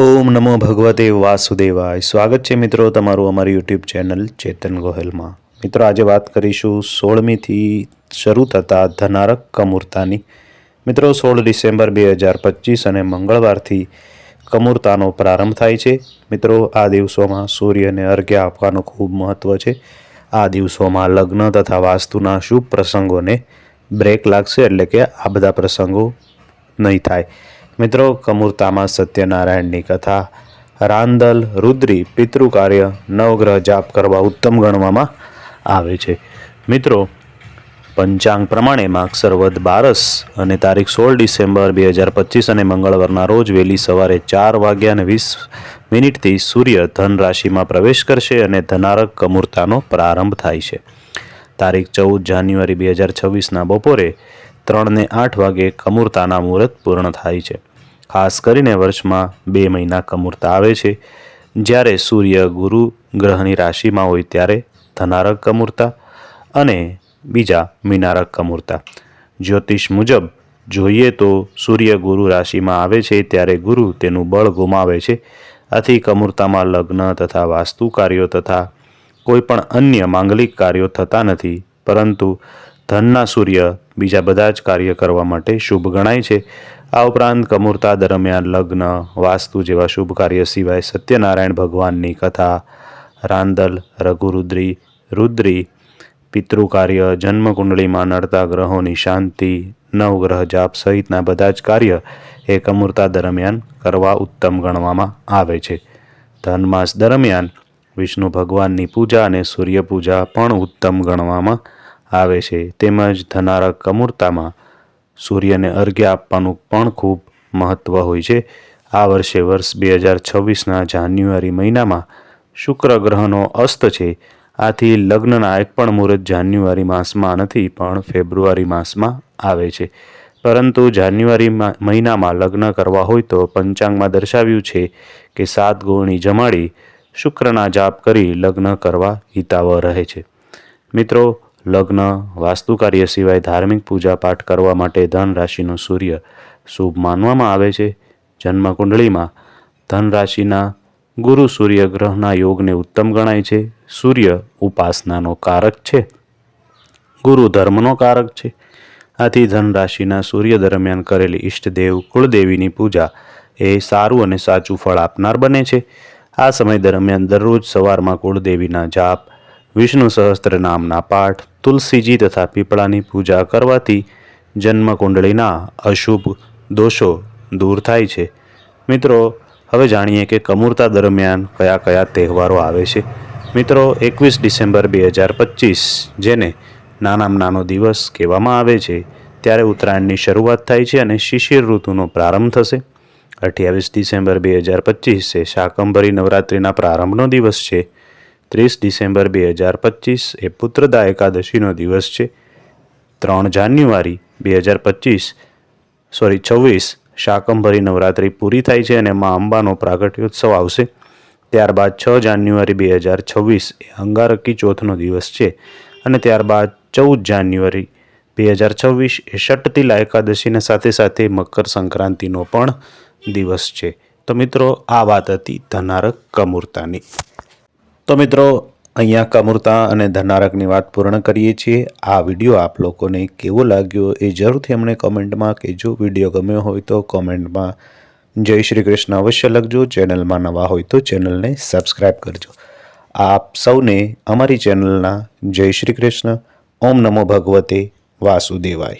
ઓમ નમો ભગવતે વાસુદેવાય. સ્વાગત છે મિત્રો તમારું અમારી યુટ્યુબ ચેનલ ચેતન ગોહેલમાં. મિત્રો, આજે વાત કરીશું સોળમીથી શરૂ થતા ધનારક કમૂરતાની. મિત્રો, સોળ ડિસેમ્બર બે હજાર પચીસ અને મંગળવારથી કમૂરતાનો પ્રારંભ થાય છે. મિત્રો, આ દિવસોમાં સૂર્યને અર્ઘ્ય આપવાનું ખૂબ મહત્ત્વ છે. આ દિવસોમાં લગ્ન તથા વાસ્તુના શુભ પ્રસંગોને બ્રેક લાગશે એટલે કે આ બધા પ્રસંગો નહીં થાય. મિત્રો, કમૂરતામાં સત્યનારાયણની કથા. રાંદલ રુદ્રી પિતૃ કાર્ય નવગ્રહ જાપ કરવા ઉત્તમ ગણવામાં આવે છે. મિત્રો, પંચાંગ પ્રમાણે માગસરવદ બારસ અને તારીખ સોળ ડિસેમ્બર બે હજાર પચીસ અને મંગળવારના રોજ વહેલી સવારે ચાર વાગ્યા વીસ મિનિટથી સૂર્ય ધન રાશિમાં પ્રવેશ કરશે અને ધનારક કમૂરતાનો પ્રારંભ થાય છે. તારીખ ચૌદ જાન્યુઆરી બે હજાર છવ્વીસના બપોરે ત્રણને આઠ વાગે કમૂરતાના મુહૂર્ત પૂર્ણ થાય છે. ખાસ કરીને વર્ષમાં બે મહિના કમૂરતા આવે છે. જ્યારે સૂર્ય ગુરુ ગ્રહની રાશિમાં હોય ત્યારે ધનારક કમૂરતા અને બીજા મીનારક કમૂરતા. જ્યોતિષ મુજબ જોઈએ તો સૂર્ય ગુરુ રાશિમાં આવે છે ત્યારે ગુરુ તેનું બળ ગુમાવે છે. આથી કમૂરતામાં લગ્ન તથા વાસ્તુ કાર્યો તથા કોઈ પણ અન્ય માંગલિક કાર્યો થતા નથી. પરંતુ ધનના સૂર્ય બીજા બધા જ કાર્ય કરવા માટે શુભ ગણાય છે. આ ઉપરાંત કમૂરતા દરમિયાન લગ્ન, વાસ્તુ જેવા શુભ કાર્ય સિવાય સત્યનારાયણ ભગવાનની કથા, રાંદલ, રઘુરુદ્રી, રુદ્રી પિતૃ કાર્ય જન્મકુંડળીમાં નડતા ગ્રહોની શાંતિ, નવગ્રહ જાપ સહિતના બધા જ કાર્ય એ કમૂરતા દરમિયાન કરવા ઉત્તમ ગણવામાં આવે છે. ધનમાસ દરમિયાન વિષ્ણુ ભગવાનની પૂજા અને સૂર્યપૂજા પણ ઉત્તમ ગણવામાં આવે છે. તેમજ ધનારક કમૂરતામાં સૂર્યને અર્ઘ્ય આપવાનું પણ ખૂબ મહત્ત્વ હોય છે. આ વર્ષે વર્ષ બે હજાર છવ્વીસના જાન્યુઆરી મહિનામાં શુક્ર ગ્રહનો અસ્ત છે. આથી લગ્નના એક પણ મુહૂર્ત જાન્યુઆરી માસમાં નથી, પણ ફેબ્રુઆરી માસમાં આવે છે. પરંતુ જાન્યુઆરી મહિનામાં લગ્ન કરવા હોય તો પંચાંગમાં દર્શાવ્યું છે કે સાત ગોળણી જમાડી શુક્રના જાપ કરી લગ્ન કરવા હિતાવહ રહે છે. મિત્રો લગ્ન વાસ્તુ કાર્ય સિવાય ધાર્મિક પૂજાપાઠ કરવા માટે ધન રાશિનો સૂર્ય શુભ માનવામાં આવે છે. જન્મ કુંડળીમાં ધન રાશિના ગુરુ સૂર્ય ગ્રહના યોગને ઉત્તમ ગણાય છે. સૂર્ય ઉપાસનાનો કારક છે. ગુરુ ધર્મનો કારક છે. આથી ધન રાશિના સૂર્ય દરમિયાન કરેલી ઈષ્ટદેવ કુળદેવીની પૂજા એ સારું અને સાચું ફળ આપનાર બને છે. આ સમય દરમિયાન દરરોજ સવારમાં કુળદેવીના જાપ વિષ્ણુ સહસ્ત્ર નામના પાઠ, તુલસીજી તથા પીપળાની પૂજા કરવાથી જન્મકુંડળીના અશુભ દોષો દૂર થાય છે. મિત્રો, હવે જાણીએ કે કમૂરતા દરમિયાન કયા કયા તહેવારો આવે છે. મિત્રો, એકવીસ ડિસેમ્બર બે હજાર પચીસ, જેને નાનામાં નાનો દિવસ કહેવામાં આવે છે, ત્યારે ઉત્તરાયણની શરૂઆત થાય છે અને શિશિર ઋતુનો પ્રારંભ થશે. અઠ્યાવીસ ડિસેમ્બર બે હજાર પચીસ છે શાકંભરી નવરાત્રિના પ્રારંભનો દિવસ છે. ત્રીસ ડિસેમ્બર બે હજાર પચીસ એ પુત્રદા એકાદશીનો દિવસ છે. ત્રણ જાન્યુઆરી બે હજાર પચીસ, સોરી, છવ્વીસ, શાકંભરી નવરાત્રિ પૂરી થાય છે અને મા અંબાનો પ્રાગટ્યોત્સવ આવશે. ત્યારબાદ છ જાન્યુઆરી બે હજાર છવ્વીસ એ અંગારકી ચોથનો દિવસ છે અને ત્યારબાદ ચૌદ જાન્યુઆરી બે હજાર છવ્વીસ એ ષટતિલા એકાદશીના સાથે સાથે મકર સંક્રાંતિનો પણ દિવસ છે. તો મિત્રો, આ વાત હતી ધનારક કમૂરતાની. તો મિત્રો, અહીંયા કમૂરતા અને ધનારકની વાત પૂર્ણ કરીએ છીએ. આ વીડિયો આપ લોકોને કેવો લાગ્યો એ જરૂરથી અમને કોમેન્ટમાં કહેજો. વીડિયો ગમ્યો હોય તો કોમેન્ટમાં જય શ્રી કૃષ્ણ અવશ્ય લખજો. ચેનલમાં નવા હોય તો ચેનલને સબસ્ક્રાઈબ કરજો. આપ સૌને અમારી ચેનલના જય શ્રી કૃષ્ણ. ઓમ નમો ભગવતે વાસુદેવાય.